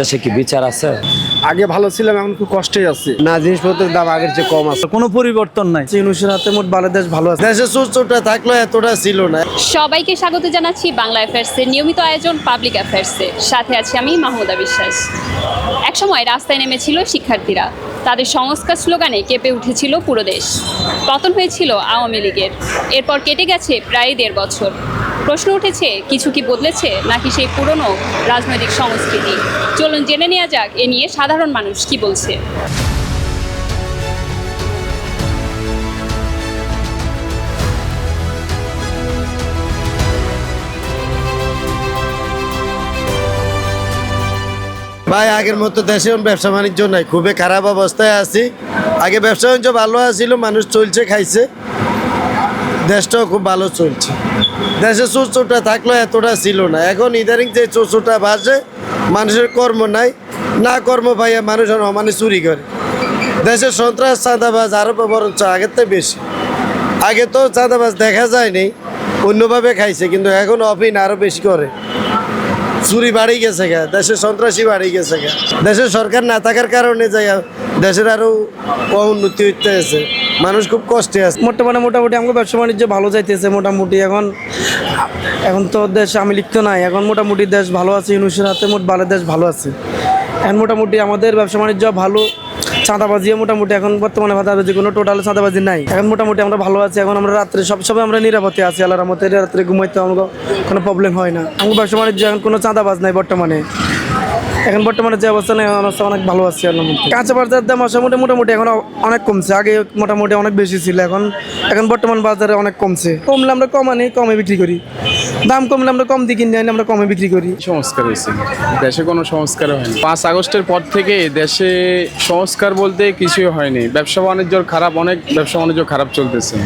দেশে কি বিচার আছে? আগে ভালো ছিলাম এখন খুব কষ্টে আছি। না জিনিসপত্রের দাম আগের চেয়ে কম আছে। কোনো পরিবর্তন নাই। ইউনুসের হাতে মোট বাংলাদেশ ভালো আছে। দেশে সুস্থটা থাকল এতটা ছিল না। সবাইকে স্বাগত জানাচ্ছি বাংলা অ্যাফেয়ার্সের নিয়মিত আয়োজন পাবলিক অ্যাফেয়ার্সে সাথে আছি আমি মাহমুদা বিশ্বাস। একসময় রাস্তায় নেমেছিল শিক্ষার্থীরা। তাদের সংস্কার স্লোগানে কেঁপে উঠেছিল পুরো দেশ। পতন হয়েছিল আওয়ামী লীগের। এরপর কেটে গেছে প্রায় দেড় বছর। প্রশ্ন উঠেছে, কিছু কি বদলেছে নাকি সেই পুরনো রাজনৈতিক সংস্কৃতি? চলুন জেনে নেওয়া যাক, এ নিয়ে সাধারণ মানুষ কি বলছে। ভাই, আগের মতো দেশে ব্যবসা বাণিজ্য নাই, খুবই খারাপ অবস্থায় আছি। আগে ব্যবসা বাণিজ্য ভালো আছিল, মানুষ চলছে, খাইছে। দেশটাও খুব ভালো চলছে। দেশে চোচোটা থাকল এতটা ছিল না। এখন ইদানিং যে চোচোটা বাজে, মানুষের কর্ম নাই, না কর্ম পাইয়া মানুষ মানে চুরি করে। দেশের সন্ত্রাস, চাঁদাবাজ আরও বরঞ্চ আগের থেকে বেশি। আগে তো চাঁদাবাজ দেখা যায়নি, অন্যভাবে খাইছে, কিন্তু এখন অফিন আরও বেশি করে। চুরি বাড়ি গেছে গা, দেশের সন্ত্রাসী বাড়ি গেছে গা। দেশের সরকার না থাকার কারণে যাই দেশের আরও উন্নতি হইতে আছে। মানুষ খুব কষ্টে আছে। বর্তমানে মোটামুটি আমাকে ব্যবসা বাণিজ্য ভালো যাইতেছে মোটামুটি। এখন এখন তো দেশ আমি লিখতে নাই। এখন মোটামুটি দেশ ভালো আছে, ইউনুসের হাতে মোট ভালো দেশ ভালো আছে। এখন মোটামুটি আমাদের ব্যবসা বাণিজ্য ভালো, চাঁদাবাজিও মোটামুটি এখন বর্তমানে ভাতাবাজি কোনো টোটাল চাঁদাবাজি নাই। এখন মোটামুটি আমরা ভালো আছি, এখন আমরা রাত্রে সব সময় আমরা নিরাপদে আছি রহমতে। রাত্রে ঘুমাইতে আমাকে কোনো প্রবলেম হয় না। আমার ব্যবসা বাণিজ্য এখন কোনো চাঁদাবাজ নাই বর্তমানে। এখন বর্তমানে যে অবস্থা নেই অবস্থা অনেক ভালো আছে কাঁচা বাজার দাম মোটামুটি মোটামুটি এখন অনেক কমছে। আগে মোটামুটি অনেক বেশি ছিল, এখন এখন বর্তমান বাজারে অনেক কমছে। কমলে আমরা কম আনি কমে বিক্রি করি। দাম কমলে আমরা কম দিয়ে কিনে আনি, আমরা কমে বিক্রি করি। সংস্কার হয়েছে। দেশে কোনো সংস্কার হয়নি পাঁচ আগস্টের পর থেকে দেশে সংস্কার বলতে কিছুই হয়নি। ব্যবসা বাণিজ্য খারাপ, অনেক ব্যবসা বাণিজ্য খারাপ চলতেছে।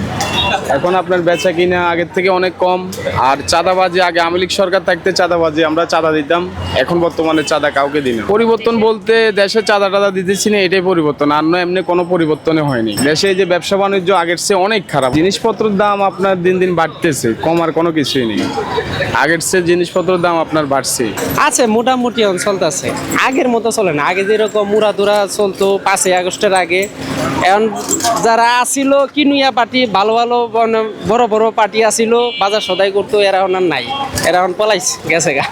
এখন আপনার বেচা কিনা আগের থেকে অনেক কম। আর চাঁদাবাজি, আগে আওয়ামী লীগ সরকার থাকতে চাঁদাবাজি আমরা চাঁদা দিতাম। এখন বর্তমানে চাঁদা কাউকে দিই না। পরিবর্তন বলতে দেশে চাঁদা টাদা দিতেছি না, এটাই পরিবর্তন। আর নয় এমনি কোনো পরিবর্তনে হয়নি। দেশে যে ব্যবসা বাণিজ্য আগের চেয়ে অনেক খারাপ। জিনিসপত্রের দাম আপনার দিন দিন বাড়তেছে কমার কোনো কিছুই নেই। আগের চেয়ে জিনিসপত্রের দাম আপনার বাড়ছে। আছে, মোটামুটি এখন আছে। আগের মতো চলে না। আগে যেরকম মুরাদুরা চলতো পাঁচই আগস্টের আগে এখন যারা আসিল কিনুয়া পার্টি, ভালো ভালো মানে বড় বড় পার্টি আসিল, বাজার সদাই করতো, এরা এখন নাই। এরা এখন পলাইছে, গেছে গা।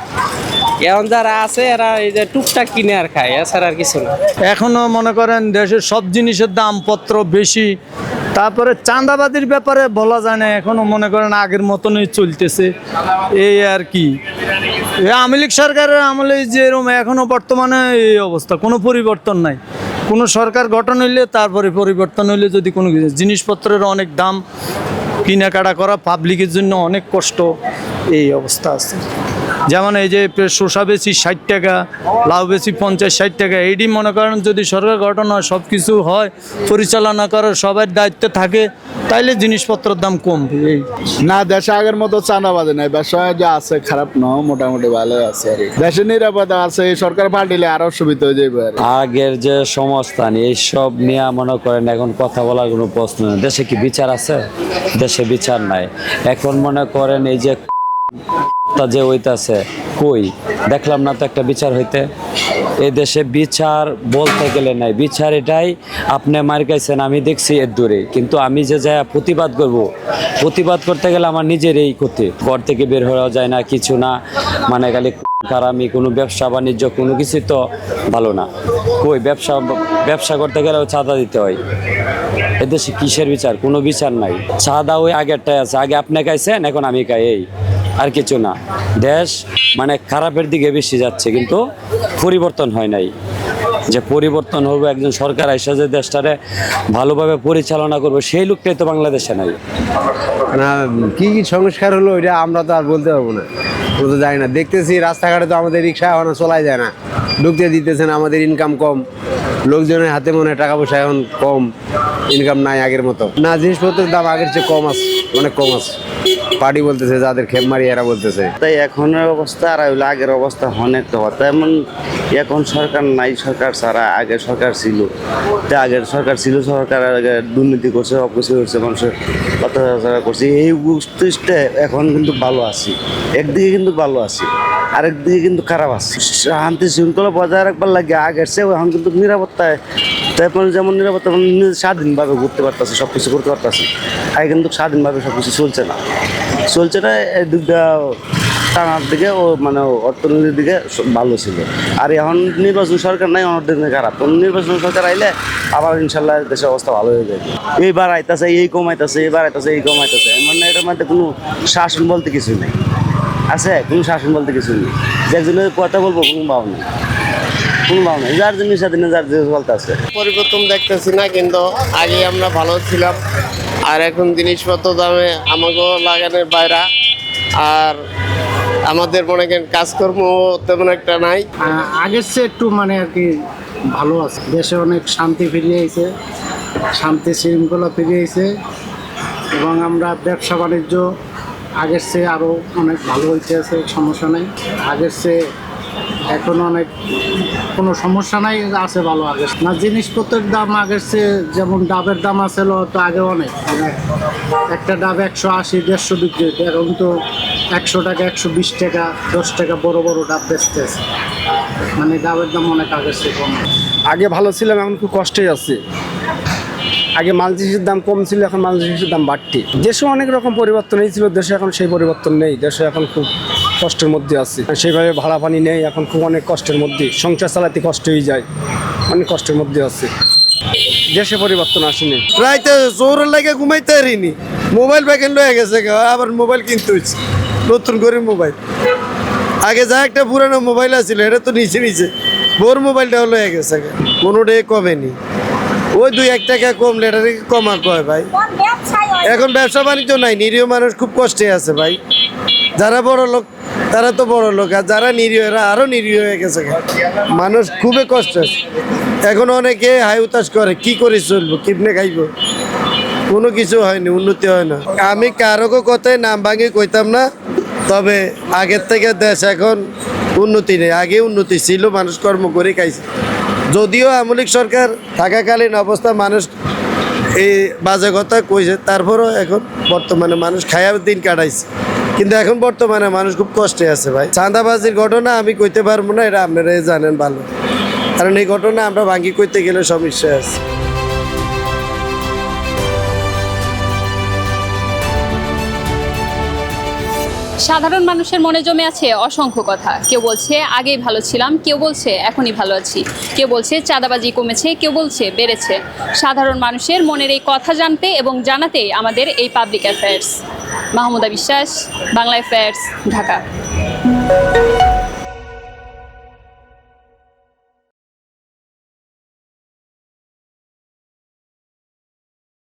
এখন যারা আছে, এরা এই যে টুকটাক কিনে আর খায়, এছাড়া আর কিছু না। এখনও মনে করেন দেশের সব জিনিসের দামপত্র বেশি। তারপরে চাঁদাবাদির ব্যাপারে বলা যায় না, এখনও মনে করেন আগের মতনই চলতেছে। এই আর কি। আওয়ামী লীগ সরকারের আমলে যেরকম, এখনও বর্তমানে এই অবস্থা, কোনো পরিবর্তন নাই। কোনো সরকার গঠন হইলে তারপরে পরিবর্তন হইলে যদি কোনো জিনিসপত্রের অনেক দাম, কেনাকাটা করা পাবলিকের জন্য অনেক কষ্ট, এই অবস্থা আছে। যেমন এই যে শসা বেশি ষাট টাকা লাউ বেশি পঞ্চাশ ষাট টাকা। এইটি মনে করেন যদি সরকার গঠন হয় সব কিছু হয় পরিচালনা করার সবার দায়িত্ব থাকে তাইলে জিনিসপত্রের দাম কমবে এই না দেশে আগের মতো চাঁদাবাজি নাই। ব্যবসা যা আছে খারাপ ন মোটামুটি ভালো আছে দেশে নিরাপদে আছে এই সরকার পাল্টিলে আরও সুবিধা হয়ে যাবে। আগের যে সংস্থান এইসব নিয়ে মনে করেন এখন কথা বলার কোনো প্রশ্ন নেই। দেশে কি বিচার আছে? দেশে বিচার নাই। এখন মনে করেন এই যে তা যে হইতাছে, কই? দেখলাম না তো একটা বিচার হইতে। এই দেশে বিচার বলতে গেলে নাই। বিচার এটাই, আপনি মার খাইছেন, আমি দেখছি এর দূরে। কিন্তু আমি যে যা প্রতিবাদ করব, প্রতিবাদ করতে গেলে আমার নিজের এই ক্ষতি। ঘর থেকে বের হওয়া যায় না, কিছু না। মানে খালি কারামি কোনো ব্যবসা, বাণিজ্য, কোনো কিছুই তো ভালো না। কই, ব্যবসা ব্যবসা করতে গেলেও চাঁদা দিতে হয়। এদেশে কিসের বিচার? কোনো বিচার নাই। চাঁদা ওই আগেরটাই আছে। আগে আপনি খাইছেন, এখন আমি খাই এই। আর কিছু না। দেশ মানে খারাপের দিকে বেশি যাচ্ছে, কিন্তু পরিবর্তন হয় নাই। যে পরিবর্তন হবে, একজন সরকার এসে যে দেশটারে ভালোভাবে পরিচালনা করবে, সেই লোকটাই তো বাংলাদেশে নাই। না, কি কি সংস্কার হলো, ওইটা আমরা তো আর বলতে পারব না। আমরা তো জানি না। দেখতেছি, রাস্তাঘাটে তো আমাদের রিক্সা এখন চলাই যায় না। ঢুকতে দিতেছে না আমাদের ইনকাম কম। লোকজনের হাতে মনে টাকা পয়সা এখন কম। ইনকাম নাই আগের মতো। না, জিনিসপত্রের দাম আগের চেয়ে কম আছে অনেক কম আছে। পার্টি বলতেছে, যাদের খেপ মারি এরা বলতেছে। তাই এখনের অবস্থা আর হইল আগের অবস্থা অনেক তফাৎ তেমন এখন সরকার নাই, সরকার ছাড়া আগে সরকার ছিল। তা আগের সরকার ছিল, সরকার আগে দুর্নীতি করছে কিছু করছে, মানুষের অত্যাচার করছে। এই বুঝতে এখন কিন্তু ভালো আছি। একদিকে কিন্তু ভালো আছি। আরেকদিকে কিন্তু খারাপ আছে। শান্তি শৃঙ্খলা বজায় রাখবার লাগে, আগের সে এখন কিন্তু নিরাপত্তায় তারপর যেমন নিরাপত্তা স্বাধীনভাবে ঘুরতে পারতেছে সব কিছু করতে পারতেছে। আগে কিন্তু স্বাধীনভাবে সব কিছু চলছে না। চলছে না দিকটা টানার দিকে ও মানে অর্থনীতির দিকে ভালো ছিল। আর এখন নির্বাচন সরকার নাই দিনে খারাপ। নির্বাচন সরকার আইলে আবার ইনশাল্লাহ দেশের অবস্থা ভালো হয়ে যাবে। এই বাড়াইতেছে এই কমাইতেছে এই বাড়াইতেছে এই কমাইতেছে। মানে এটার মধ্যে কোনো শাসন বলতে কিছু নেই। আছে কোনো শাসন বলতে কিছু নেই। যে একজনের কথা বলব কোনো ভাব নেই। কোনো ভাব নেই। যার জন্য স্বাধীনে যার যে বলতে আছে। পরিবর্তন দেখতেছি না কিন্তু আগে আমরা ভালো ছিলাম। আর এখন জিনিসপত্র দামে আমাকেও লাগানোর বাইরা। আর আমাদের মনে করেন কাজকর্ম তেমন একটা নাই। আগের চেয়ে একটু মানে আর কি ভালো আছে। দেশে অনেক শান্তি ফিরিয়ে আইছে শান্তি শৃঙ্খলা ফিরিয়ে আইছে। এবং আমরা ব্যবসা বাণিজ্য আগের চেয়ে আরও অনেক ভালো হইতে আছে, সমস্যা নেই। আগের চেয়ে এখন অনেক, কোনো সমস্যা নাই, আছে ভালো আগের না, জিনিসপত্রের দাম আগের চেয়ে যেমন ডাবের দাম আছে, তো আগে অনেক। মানে একটা ডাব একশো আশি, দেড়শো বিক্রি হতো এখন তো একশো টাকা, একশো বিশ টাকা, দশ টাকা বড় বড় ডাব বেচতেছে মানে ডাবের দাম অনেক আগের চেয়ে কম। আগে ভালো ছিলাম, এখন খুব কষ্টে আছে। আগে মাল জিনিসের দাম কম ছিল, এখন মাল জিনিসের দাম বাড়তি। দেশে অনেক রকম পরিবর্তন হয়েছিল, দেশে এখন সেই পরিবর্তন নেই। দেশে এখন খুব কষ্টের মধ্যে আছে। সেইভাবে ভাড়া পানি নেই, এখন খুব অনেক কষ্টের মধ্যে। সংসার চালাতে কষ্ট হয়ে যায়, অনেক কষ্টের মধ্যে আছে। দেশে পরিবর্তন আসেনি। রাইতে জোরের লাগে ঘুমাইতে পারিনি। মোবাইল প্যাকেট লয়ে গেছে আবার মোবাইল কিনতে হচ্ছে নতুন করে মোবাইল। আগে যা একটা পুরানো মোবাইল আছিল, এটা তো নিচে নিচে। বোর মোবাইলটাও লয়ে গেছে। কোনোটাই কমেনি। ওই দুই এক টাকা কমলে এটা কমা কয় ভাই? এখন ব্যবসা বাণিজ্য নাই নিরীহ মানুষ খুব কষ্টে আছে ভাই। যারা বড় লোক তারা তো বড় লোক আর যারা নিরীহ এরা আরও নিরীহ হয়ে গেছে। মানুষ খুবই কষ্ট আছে। এখন অনেকে হাই উতাস করে কি করে চলবো কিপনে খাইবো? কোনো কিছু হয়নি উন্নতি হয় না। আমি কারও কথায় নাম ভাঙি কইতাম না তবে আগের থেকে দেশ এখন উন্নতি নেই। আগে উন্নতি ছিল মানুষ কর্ম করে খাইছে। যদিও আমলিক সরকার থাকাকালীন অবস্থা মানুষ এই বাজে কথা কইছে, তারপরও এখন বর্তমানে মানুষ খায়ার দিন কাটাইছে। কিন্তু এখন বর্তমানে মানুষ খুব কষ্টে আছে ভাই। চাঁদাবাজির ঘটনা আমি কইতে পারব না, এটা আপনারাই জানেন ভালো। কারণ এই ঘটনা আমরা ভাঙ্গি করতে গেলে সমস্যা আছে। সাধারণ মানুষের মনে জমে আছে অসংখ্য কথা। কেউ বলছে, আগেই ভালো ছিলাম। কেউ বলছে, এখনই ভালো আছি। কেউ বলছে, চাঁদাবাজি কমেছে। কেউ বলছে, বেড়েছে। সাধারণ মানুষের মনের এই কথা জানতে এবং জানাতে আমাদের এই পাবলিক অ্যাফেয়ার্স। মাহমুদা বিশ্বাস, বাংলা অ্যাফেয়ার্স, ঢাকা।